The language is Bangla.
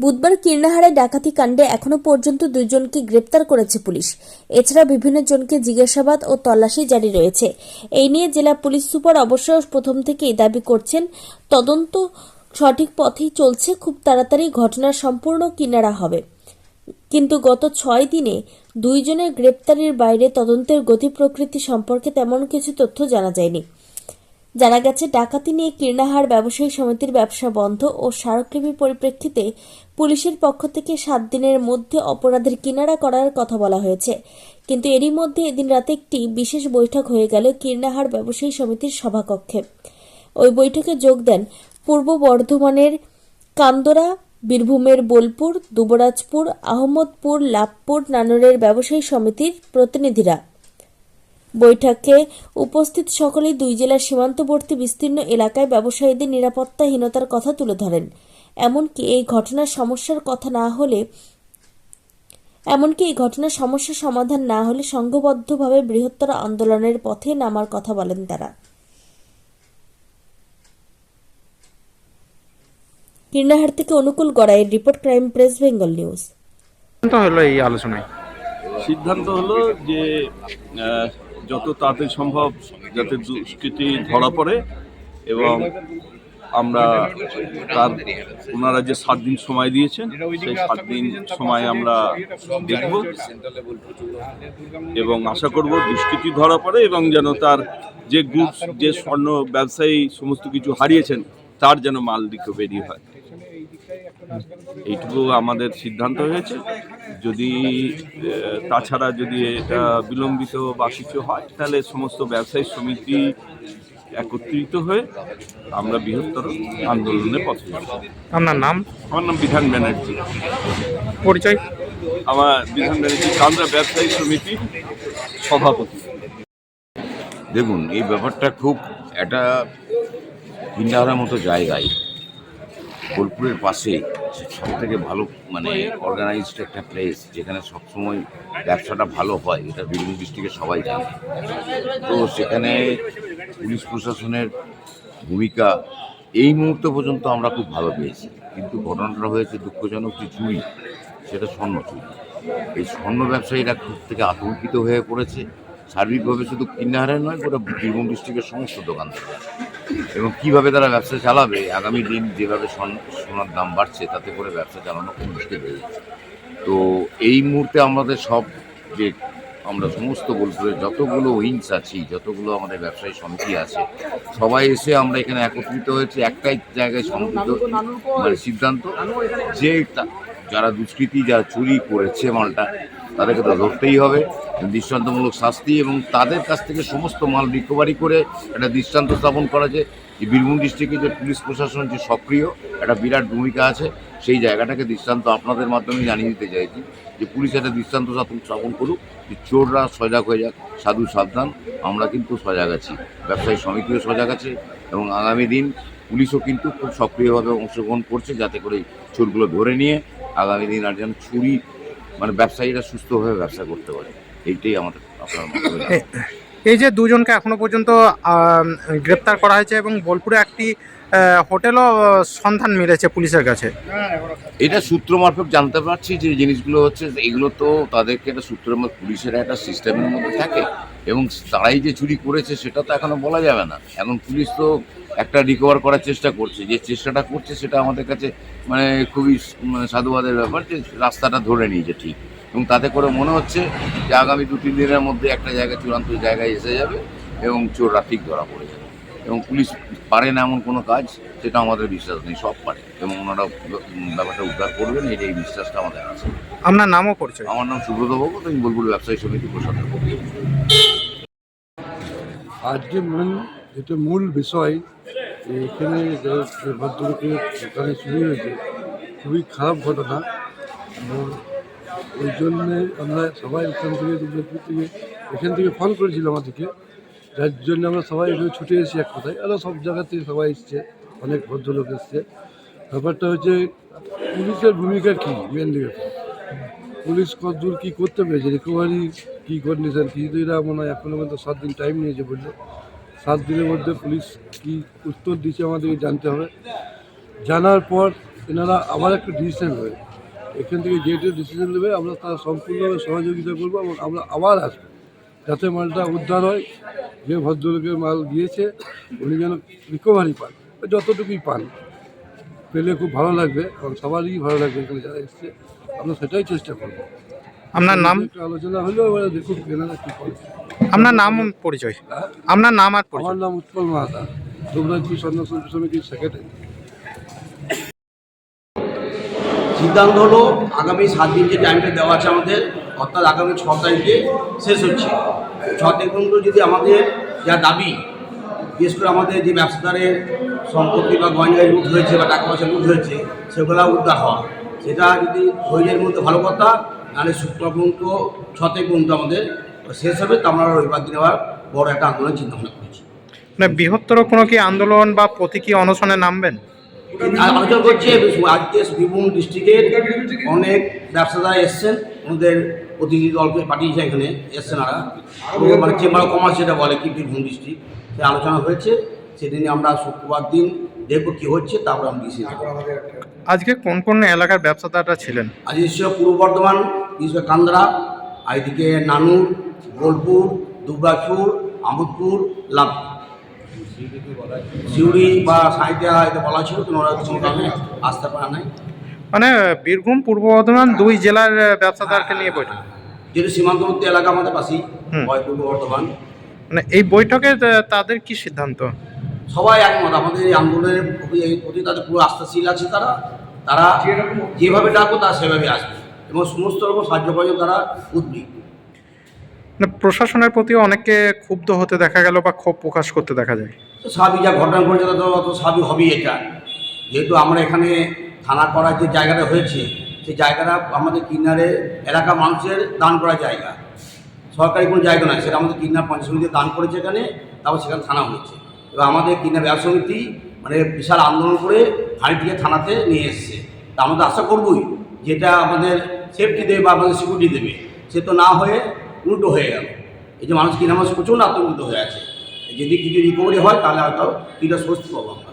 বুধবার কীর্ণাহারে ডাকাতি কাণ্ডে এখনও পর্যন্ত দুইজনকে গ্রেপ্তার করেছে পুলিশ। এছাড়া বিভিন্ন জনকে জিজ্ঞাসাবাদ ও তল্লাশি জারি রয়েছে। এই নিয়ে জেলা পুলিশ সুপার অবশ্য প্রথম থেকেই দাবি করছেন, তদন্ত সঠিক পথেই চলছে, খুব তাড়াতাড়ি ঘটনার সম্পূর্ণ কিনারা হবে। কিন্তু গত ছয় দিনে দুইজনের গ্রেপ্তারির বাইরে তদন্তের গতি প্রকৃতি সম্পর্কে তেমন কিছু তথ্য জানা যায়নি। জানা গেছে, ডাকাতি নিয়ে কীর্ণাহার ব্যবসায়ী সমিতির ব্যবসা বন্ধ ও স্মারকলিপির পরিপ্রেক্ষিতে পুলিশের পক্ষ থেকে সাত দিনের মধ্যে অপরাধের কিনারা করার কথা বলা হয়েছে। কিন্তু এরই মধ্যে এদিন রাতে একটি বিশেষ বৈঠক হয়ে গেল কীর্ণাহার ব্যবসায়ী সমিতির সভাকক্ষে। ওই বৈঠকে যোগ দেন পূর্ব বর্ধমানের কান্দরা, বীরভূমের বোলপুর, দুবরাজপুর, আহমদপুর, লাভপুর নানুরের ব্যবসায়ী সমিতির প্রতিনিধিরা। বৈঠকে উপস্থিত সকলেই দুই জেলার সীমান্তবর্তী বিস্তীর্ণ এলাকায় ব্যবসায়ীদের নিরাপত্তাহীনতার কথা তুলে ধরেন। এমনকি এই ঘটনার সমস্যার কথা না হলে এমনকি এই ঘটনার সমস্যার সমাধান না হলে সংঘবদ্ধভাবে বৃহত্তর আন্দোলনের পথে নামার কথা বলেন তারা। কীর্ণাহার থেকে Anukul গড়াইয়ের report crime press Bengal news. সিদ্ধান্ত হলো এই আলোচনায়। সিদ্ধান্ত হলো যে যত তাড়াতাড়ি সম্ভব যাতে দুষ্কৃতি ধরা পড়ে এবং আমরা তার ওনারা যে সাত দিন সময় দিয়েছেন, সেই সাত দিন সময় আমরা দেখব এবং আশা করব দুষ্কৃতি ধরা পড়ে এবং যেন তার যে গুডস যে স্বর্ণ ব্যবসায়ী সমস্ত কিছু হারিয়েছেন, তার যেন মাল রিকভারি হয়। এইটুকু আমাদের সিদ্ধান্ত হয়েছে। যদি তাছাড়া যদি এটা বিলম্বিত বা কিছু হয় তাহলে সমস্ত ব্যবসায়ী সমিতি একত্রিত হয়ে আমরা বৃহত্তর আন্দোলনে পথে যাব আপনার নাম? আমার নাম বিধান ব্যানার্জি। পরিচয়? আমার বিধান ব্যানার্জি কান্দ্রা ব্যবসায়ী সমিতির সভাপতি। দেখুন এই ব্যাপারটা খুব একটা কিন্ডাহারের মতো জায়গায় বোলপুরের পাশে সব থেকে ভালো মানে অর্গানাইজড একটা প্লেস যেখানে সবসময় ব্যবসাটা ভালো হয়, এটা বীরভূম ডিস্ট্রিক্টে সবাই জানে। তো সেখানে পুলিশ প্রশাসনের ভূমিকা এই মুহূর্ত পর্যন্ত আমরা খুব ভালো পেয়েছি। কিন্তু ঘটনাটা হয়েছে দুঃখজনক যে চুরি, সেটা স্বর্ণ চুরি। এই স্বর্ণ ব্যবসায়ীরা খুব থেকে আতঙ্কিত হয়ে পড়েছে। সার্বিকভাবে শুধু কিন্নাহারে নয় গোটা বীরভূম ডিস্ট্রিক্টের সমস্ত দোকানদাররা এবং কীভাবে তারা ব্যবসা চালাবে, আগামী দিন যেভাবে সোনার দাম বাড়ছে, তাতে করে ব্যবসা চালানো খুব মুশকিল হয়ে যাচ্ছে। তো এই মুহূর্তে আমাদের সব যে আমরা সমস্ত বোলপুরের যতগুলো উইংস আছি, যতগুলো আমাদের ব্যবসায়ী সমিতি আছে, সবাই এসে আমরা এখানে একত্রিত হয়েছে, একটাই জায়গায় সম্মিলিত মানে সিদ্ধান্ত যে যারা দুষ্কৃতী, যারা চুরি করেছে মালটা তাদেরকে তো ধরতেই হবে দৃষ্টান্তমূলক শাস্তি এবং তাদের কাছ থেকে সমস্ত মাল রিকভারি করে একটা দৃষ্টান্ত স্থাপন করা যে বীরভূম ডিস্ট্রিক্টে যে পুলিশ প্রশাসন যে সক্রিয়, একটা বিরাট ভূমিকা আছে, সেই জায়গাটাকে দৃষ্টান্ত আপনাদের মাধ্যমে জানিয়ে দিতে চাইছি যে পুলিশ একটা দৃষ্টান্ত স্থাপন করুক, যে চোররা সজাগ হয়ে যাক, সাধু সাবধান, আমরা কিন্তু সজাগ আছি, ব্যবসায়ী সমিতিও সজাগ আছে এবং আগামী দিন পুলিশও কিন্তু খুব সক্রিয়ভাবে অংশগ্রহণ করছে যাতে করে চোরগুলো ধরে নিয়ে আগামী দিন আর যেন চুরি মানে ব্যবসায়ীরা সুস্থভাবে ব্যবসা করতে পারে। এইটাই আমাদের, আপনার এই যে দুজনকে এখনও পর্যন্ত গ্রেপ্তার করা হয়েছে এবং বোলপুরে একটি হোটেলও সন্ধান মিলেছে পুলিশের কাছে। এটা সূত্র মারফত জানতে পারছি যে জিনিসগুলো হচ্ছে এগুলো তো তাদেরকে একটা মধ্যে, পুলিশের একটা সিস্টেমের মধ্যে থাকে এবং তারাই যে চুরি করেছে সেটা তো এখনও বলা যাবে না। এখন পুলিশ তো একটা রিকভার করার চেষ্টা করছে, যে চেষ্টাটা করছে সেটা আমাদের কাছে মানে খুবই মানে সাধুবাদের ব্যাপার যে রাস্তাটা ধরে নিয়েছে ঠিক। এবং তাতে করে মনে হচ্ছে যে আগামী দু তিন দিনের মধ্যে একটা জায়গায় চূড়ান্ত জায়গায় এসে যাবে এবং চোররা ঠিক ধরা পড়ে যাবে। এবং পুলিশ পারে না এমন কোনো কাজ সেটা আমাদের বিশ্বাস নেই সব পারে। এবং ওনারা ব্যাপারটা উদ্ধার করবেন এটা এই বিশ্বাসটা আমাদের আছে। আপনার নামও পরিচয়। আমার নাম সুব্রত ভগত আমি বোলপুর ব্যবসায়ী সমিতি প্রশাসন আজকে মূল যেটা মূল বিষয় যে এখানে ভদ্রলোকের দোকানে চুরি হয়েছে খুবই খারাপ ঘটনা। এবং ওই জন্যে আমরা সবাই এখান থেকে থেকে এখান থেকে ফোন করেছিল আমাদেরকে। যার জন্য আমরা সবাই এখানে ছুটে এসেছি এক কথায়। আরও সব জায়গা থেকে সবাই এসছে, অনেক ভদ্রলোক এসছে। ব্যাপারটা হচ্ছে, পুলিশের ভূমিকা কী মেনলি পুলিশ কতদূর কী করতে পেরেছে রিকভারি কী কন্ডিশন কী এরা মনে হয় এখনও পর্যন্ত সাত দিন টাইম নিয়েছে বলল। সাত দিনের মধ্যে পুলিশ কী উত্তর দিচ্ছে আমাদেরকে জানতে হবে। জানার পর এনারা আবার একটা ডিসিশন নেবে। এখান থেকে যেটা ডিসিশন নেবে, আমরা তার সম্পূর্ণভাবে সহযোগিতা করব এবং আমরা আবার আসব। যাতে মালটা উদ্ধার হয় যে ভদ্রলোকের মাল দিয়েছে উনি যেন রিকভারি পান। যতটুকুই পান। পেলে খুব ভালো লাগবে এবং সবারই ভালো লাগবে এখানে যারা এসছে। আমরা সেটাই চেষ্টা করব। আপনার নাম? একটু আলোচনা হলেও এবারে দেখুন এনারা কী করে। আপনার নাম পরিচয়? আপনার নাম আর আমার নাম উৎপল মাহাতা। দুবরাজপুর সন্ন্যাস সমিতির সেক্রেটারি সিদ্ধান্ত হলো আগামী সাত দিন যে টাইমটা দেওয়া আছে আমাদের অর্থাৎ আগামী ছ তারিখে শেষ হচ্ছে। ছ তারিখ পর্যন্ত যদি আমাদের যা দাবি বিশেষ করে আমাদের যে ব্যবসাদারের সম্পত্তি বা গয়নায় লুট হয়েছে বা টাকা পয়সা লুট হয়েছে সেগুলো উদ্ধার হওয়া। সেটা যদি ধৈর্যের মধ্যে ভালো কথা নাহলে শুক্রবার পর্যন্ত ছ তারিখ পর্যন্ত আমাদের শেষ হবে। তা আমরা রবিবার দিন আবার বড় একটা আন্দোলন চিন্তা ভাবনা করেছি। মানে বৃহত্তর কোনো কি আন্দোলন বা প্রতীকী অনশনে নামবেন? আলোচনা করছে আজকে বীরভূম ডিস্ট্রিক্টের অনেক ব্যবসাদার এসছেন ওদের প্রতিনিধি দলকে পাঠিয়েছে এখানে এসছেন ওরা তো মানে চেম্বার অফ কমার্স যেটা বলে কি বীরভূম ডিস্ট্রিক্ট সে আলোচনা হয়েছে। সেদিনে আমরা শুক্রবার দিন দেখব কী হচ্ছে তারপর আমরা ডিসিশন আজকে কোন কোন এলাকার ব্যবসাদাররা ছিলেন? আজ এসছে পূর্ব বর্ধমান করে কান্দরা আর এদিকে নানুর বোলপুর দুবরাজপুর আমোদপুর লাভ সিউড়ি বা সাঁইতিয়া এটা বলা ছিল কিন্তু ওরা কিছু কারণে আসতে পারে নাই। মানে বীরভূম পূর্ব বর্ধমান দুই জেলার ব্যবসাদারকে নিয়ে বৈঠক। যেহেতু সীমান্তবর্তী এলাকা আমাদের পাশেই। হয় পূর্ব বর্ধমান। মানে এই বৈঠকে তাদের কি সিদ্ধান্ত? সবাই একমত। আমাদের এই আন্দোলনের প্রতি তাদের পুরো আস্থাশীল আছে তারা। তারা যেভাবে ডাকবো তারা সেভাবে আসবে। এবং সমস্ত রকম সাহায্য তারা উদ্বিগ মানে প্রশাসনের প্রতি অনেককে ক্ষুব্ধ হতে দেখা গেল বা ক্ষোভ প্রকাশ করতে দেখা যায়। স্বাভাবিক যা ঘটনা ঘটেছে তা স্বাভাবিক হবেই এটা। যেহেতু আমরা এখানে থানা করার যে জায়গাটা হয়েছে, সেই জায়গাটা আমাদের কিনারে এলাকা মানুষের দান করা জায়গা। সরকারি কোনো জায়গা নয়, সেটা আমাদের কিনার পঞ্চায়েত সমিতি দান করেছে এখানে, তারপর সেখানে থানা হয়েছে। এবার আমাদের কিনার ব্যবসা সমিতি মানে বিশাল আন্দোলন করে হাড়িটিকে থানাতে নিয়ে এসছে। তা আমরা আশা করবই যেটা আমাদের সেফটি দেবে বা আমাদের সিকিউরিটি দেবে। সে তো না হয়ে উল্টো হয়ে গেল। এই যে মানুষ কিনা মানুষ প্রচণ্ড আতঙ্কিত হয়ে আছে। যদি কিছু রিকভারি হয়, তাহলে হয়তো কিছুটা স্বস্তি পাবো আমরা।